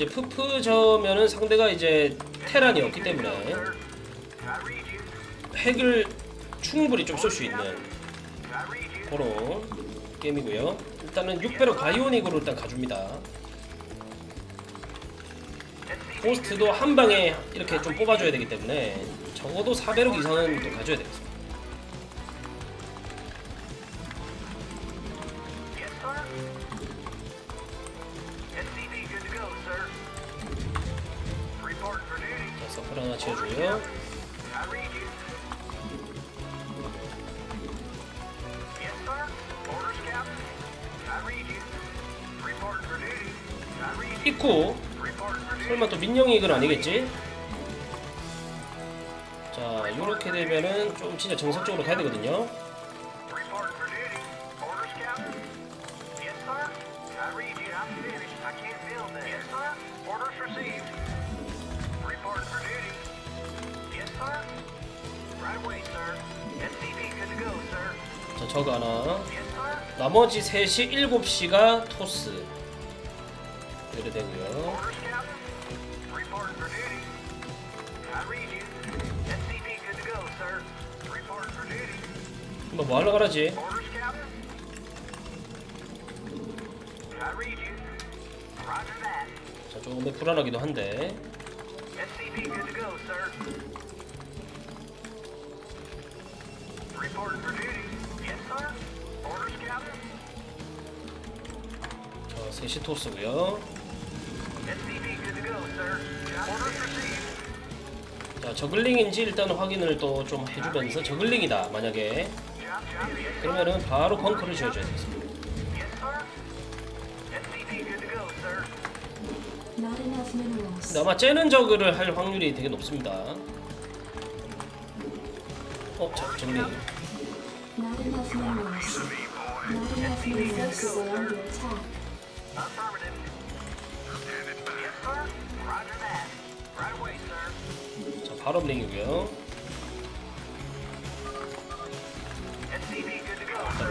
이제 푸프저면은 상대가 이제 테란이 없기 때문에 핵을 충분히 좀 쏠 수 있는 그런 게임이고요. 일단은 6배로 바이오닉으로 일단 가줍니다. 포스트도 한 방에 이렇게 좀 뽑아줘야 되기 때문에 적어도 4배로 이상은 또 가져야 되겠습니다. For duty. 설마 또 민영이익은 아니겠지? 자 이렇게 되면은 좀 진짜 정석적으로 가야 되거든요. 자 저거 하나. 나머지 3시, 7시가 토스. 이래 되고요. 뭐 하러 가라지? 자 조금 더 불안하기도 한데. SCV good to go, sir. 자 3시 토스고요. 자 저글링인지 일단 확인을 또 좀 해주면서 저글링이다 만약에 그러면은 바로 벙커를 지어줘야 되겠습니다. 근데 아마 째는 저그를 할 확률이 되게 높습니다. 어, 자, away, sir. 자, sir.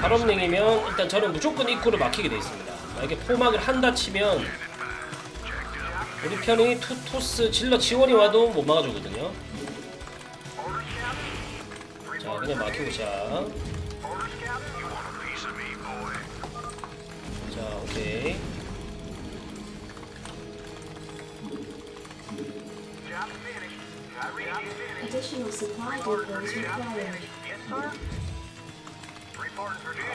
발업링이면 일단 저는 무조건 입구를 막히게 돼 있습니다. 만약에 포막을 한다 치면 우리 편이 투토스 질러 지원이 와도 못 막아주거든요. 그냥 막히고 자. 오케이. Job finished. I read you. Finished. Additional supply depots required. Yes, sir. Reporting for duty.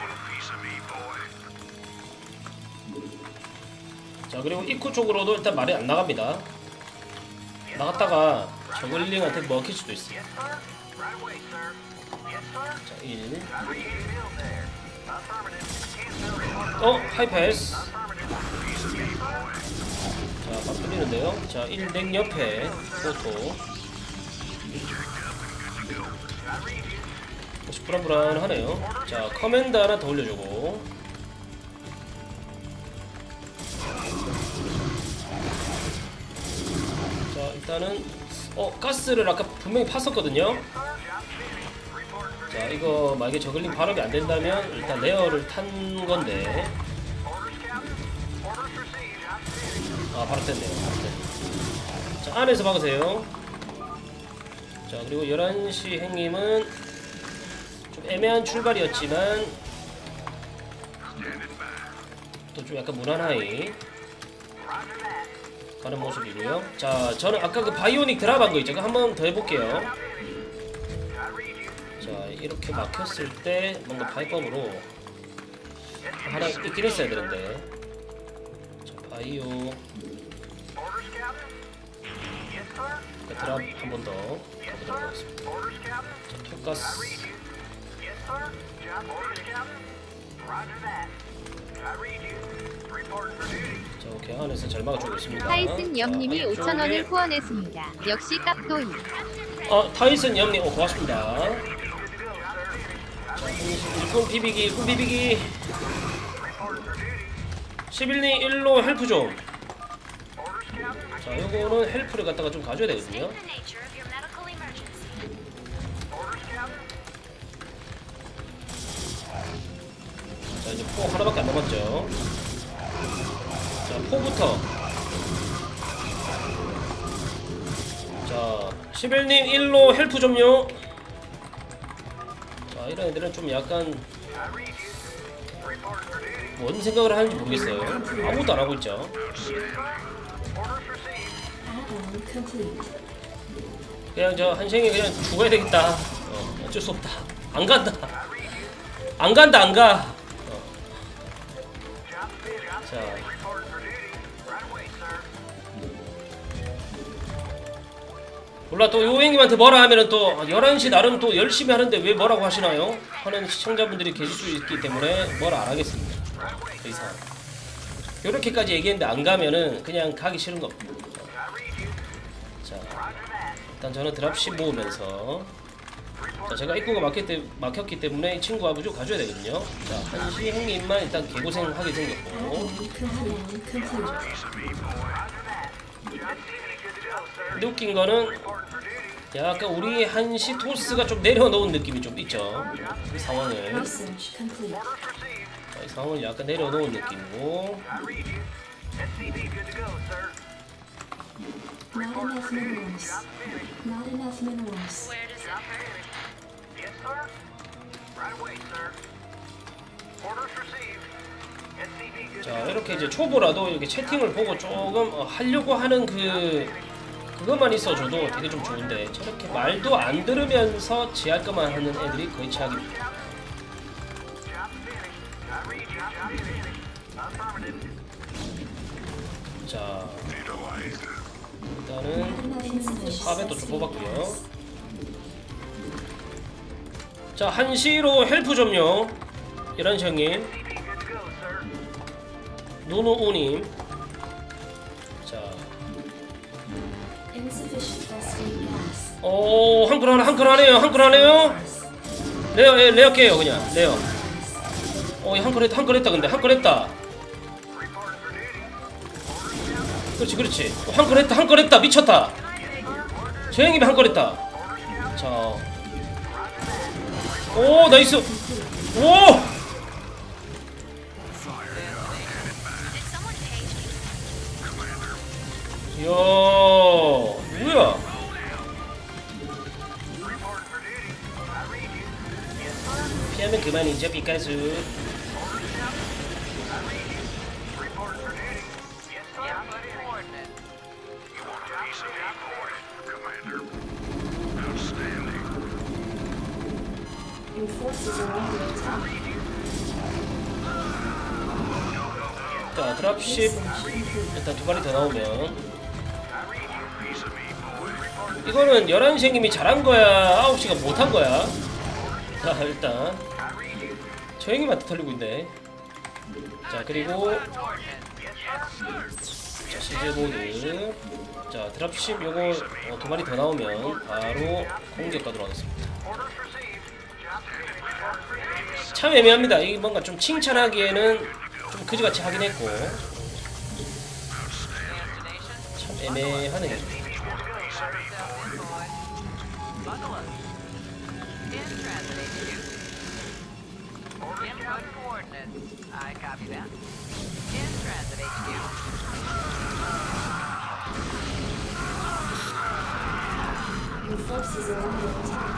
자, 그리고 입구 쪽으로도 일단 말이 안 나갑니다. 나갔다가 저글링한테 먹힐 수도 있어요. Yes, sir. Right away, sir. 자, 1. I read you. Build there. Affirmative. Can't build it. 어, 하이패스. 자, 막 뚫리는데요. 자, 1넥 옆에 포토. 혹시 불안불안하네요. 자, 커맨드 하나 더 올려주고. 자, 일단은 어 가스를 아까 분명히 팠었거든요. 자, 이거 만약에 저글링 발업이 안 된다면 일단 레어를 탄 건데. 아, 바로 뗐네요. 바로 뗐네. 자, 안에서 박으세요. 자, 그리고 11시 행님은 좀 애매한 출발이었지만 또 좀 약간 that. 가는 모습이고요. 자, 저는 아까 그 바이오닉 드랍한 거 있죠? 그거 한번 더 해볼게요. 이렇게 막혔을 때 뭔가 바이법으로 하나 있긴 했어야 되는데. 자, 바이오. 그 드랍 한 번 더 가보도록 하겠습니다. 자, duty. 자, 오케이 안에서 잘 막아주고 있습니다. 타이슨 자, 5,000원을 안쪽에- 후원했습니다. 역시 깝도이. 어, 타이슨 영님, 어, 고맙습니다. 꿈 비비기 꿈 비비기. 11리 1로 헬프 좀자 요거는 헬프를 갖다가 좀 가져야 되거든요. 자 이제 포 하나밖에 안 남았죠. 자 포부터. 자 11님 1로 헬프 좀요. 자, 이런 애들은 좀 약간. 뭔 생각을 하는지 모르겠어요. 아무것도 안 하고 있죠. 그냥 저 한생이 그냥 죽어야 되겠다. 어, 어쩔 수 없다. 안 간다. 안 간다 안 가. Finished. 자, 몰라 또 요행님한테 뭐라 하면은 또 11시 나름 또 열심히 하는데 왜 뭐라고 하시나요? 하는 시청자분들이 계실 수 있기 때문에 뭐라 안 하겠습니다. 더 이상. 요렇게까지 얘기했는데 안 가면은 그냥 가기 싫은 read you. 자. 일단 저는 드랍십 모으면서 자, 제가 입구가 막혔, 때, 막혔기 때문에 이 친구가 무조건 가줘야 되거든요. 자, 한시 형님만 일단 개고생하게 생겼고 Add-on 근데 웃긴 거는. 약간 우리 한시 토스가 좀 내려놓은 느낌이 좀 있죠. 이 상황을 이 상황을 약간 내려놓은 느낌이고 자. 이렇게 이제 초보라도 이렇게 채팅을 보고 조금 어, 하려고 하는 그 그것만 있어줘도 되게 좀 좋은데 저렇게 말도 안 들으면서 지 할 것만 하는 애들이 거의 최악입니다. 자 일단은. 400도 좀 뽑았고요. 자 한시로 헬프 좀요. 11시 형님. 누누우님. 오 한글 하네, 한글 하네요, 한글 하네요. 레어, 예, 레어 깨요 그냥 레어. 어, 한글 했다, 한글 했다 근데 한글 했다. 그렇지, 그렇지. 어, 한글 했다, 한글 했다, 미쳤다. 저 형님이 한글 했다. 자, 오 나이스. 오. 이야? Under attack. 자, 드랍십. 일단 두 마리 더 나오면 이거는 11시 님이 잘한 거야 9시가 못한 거야 자 일단 저 형님한테 털리고 있네. 자 그리고 자 시즈보드. 자 드랍십 요거 어, 두 마리 더 나오면 바로 공격 가도록 하겠습니다. 참 애매합니다. 이 뭔가 좀 칭찬하기에는 좀 그지같이 하긴 했고. 참 애매하네요 Input coordinates. I copy that. In transit HQ. Your forces are under attack.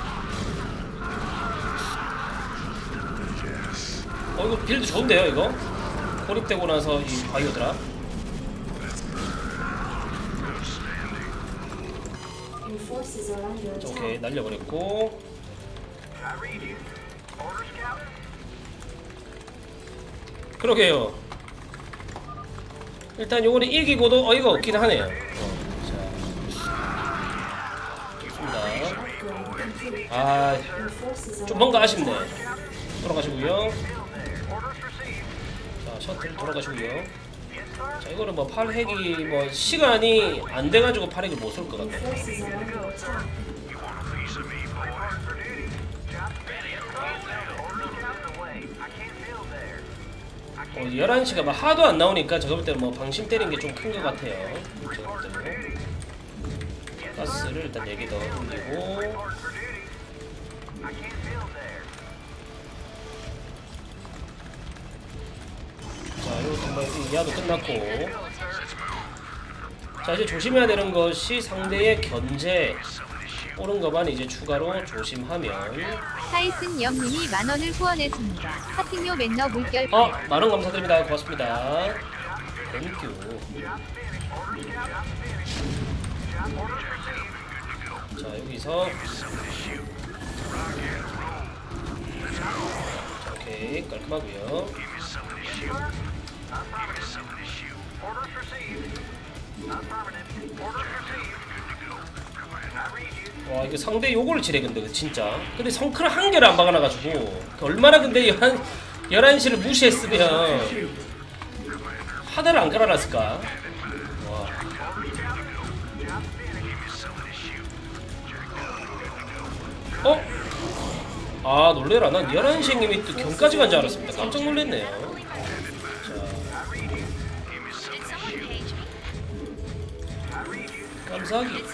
어 이거 빌드 좋은데요 이거? 고립되고 나서 이 바이오드라 Your forces are under 자, attack. 오케이 날려버렸고 그러게요 일단 요거는 이기고도 어이가 없긴 하네요 어, forces are 뭔가 아쉽네. 돌아가시고요. 자 셔틀 돌아가시고요. 자 이거는 뭐 팔핵이 뭐 시간이 안 돼가지고 팔핵을 못 쏠 것 같네 어, can't 11시가 막 하도 안 나오니까 저거 볼 때는 뭐 방심 때린 게 좀 큰 것 같아요 저거 볼 때는 가스를 일단 4개 더 올리고. 자, 이거 뭐 이하도 끝났고. 자, 이제 조심해야 되는 것이 상대의 견제. 오른 것만 이제 추가로 조심하면 타이슨 영님이 만 원을 후원했습니다. 하팅요 맨너 물결 어 만원 감사드립니다 고맙습니다 땡큐 자 여기서 자, 오케이 깔끔하고요 Orders received. Affirmative. Orders received. I read you. 와 이거 상대 요걸 지래 근데 진짜. 근데 성크를 한 개를 안 박아놔가지고. 그 얼마나 근데 11, 11시를 무시했으면 하나를 안 깔아놨을까? 와. 어? 아 놀래라. 난 11시 형님이 또 경까지 간 줄 알았습니다. 깜짝 놀랐네요. 자. 감사하기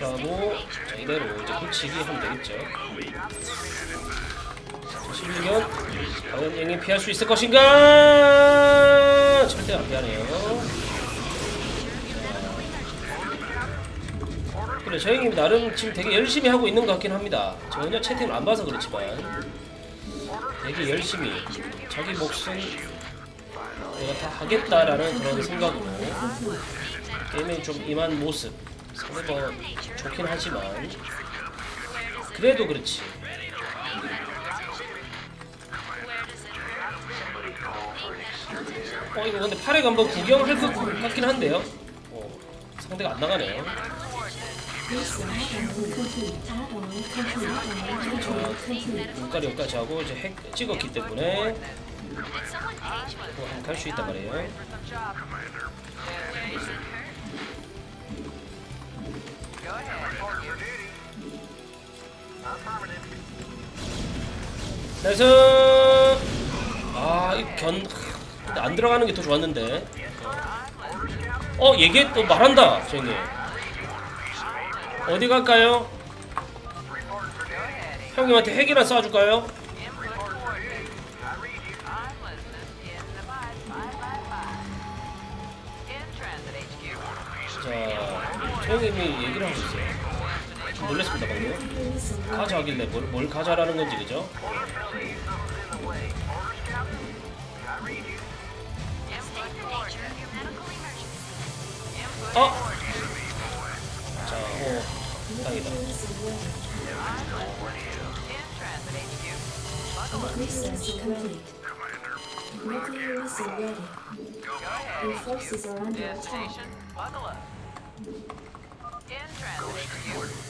자 그러고 자, 이대로 이제 붙이기 하면 되겠죠. 자, 16년 과연 영이 피할 수 있을 것인가? 절대 안 피하네요. 그래 저 형님 나름 지금 되게 열심히 하고 있는 것 같긴 합니다. 전혀 채팅을 안 봐서 그렇지만 되게 열심히 자기 몫은 내가 다 하겠다라는 그런 생각으로 게임에 좀 임한 모습 상대가 좋긴 하지만 그래도 그렇지. 어 이거 근데 팔에 한번 구경할 것 같긴 한데요. 어, 상대가 안 나가네요. 눈깔이 여기까지 하고 이제 핵 찍었기 때문에 갈수 있단 말이에요 나이스 아 이견 근데 안 들어가는 게 더 좋았는데 어 얘기 또 말한다 저형님 어디 갈까요? 형님한테 핵이나 쏴줄까요? 자, 저 형님이 얘기를 하고 있어요. 좀 놀랐습니다 방금. Please allow 가자 하길래 뭘, 뭘 가자라는 건지 그죠? 어? 자, 오, 땅이다. Nuclear missile ready. Your forces are under attack. In transit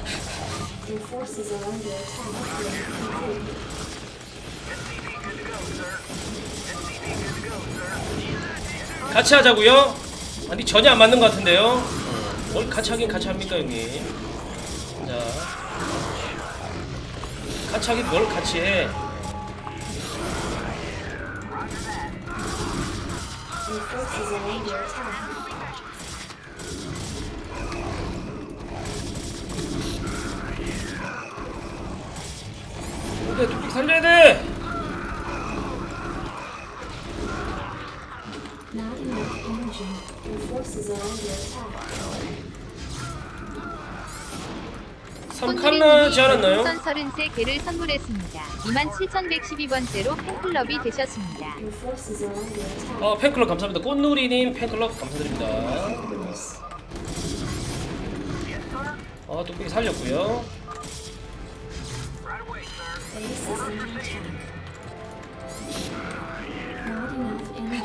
Forces are under attack. Complete. 같이 하자고요? 아니 전혀 안 맞는 것 같은데요? 뭘 같이 하긴 같이 합니까 형님? 자, 같이 하긴 뭘 같이 해? 3칸나 지 않았나요? 선 33개를 선물했습니다. 27,112번째로 팬클럽이 되셨습니다. 어, 팬클럽 감사합니다. 꽃누리님 팬클럽 감사드립니다. 어, 뚝배기 살렸고요.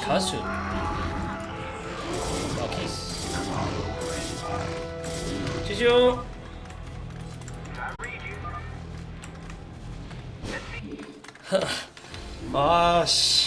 가수. 마키스. 지죠. I 아, 씨.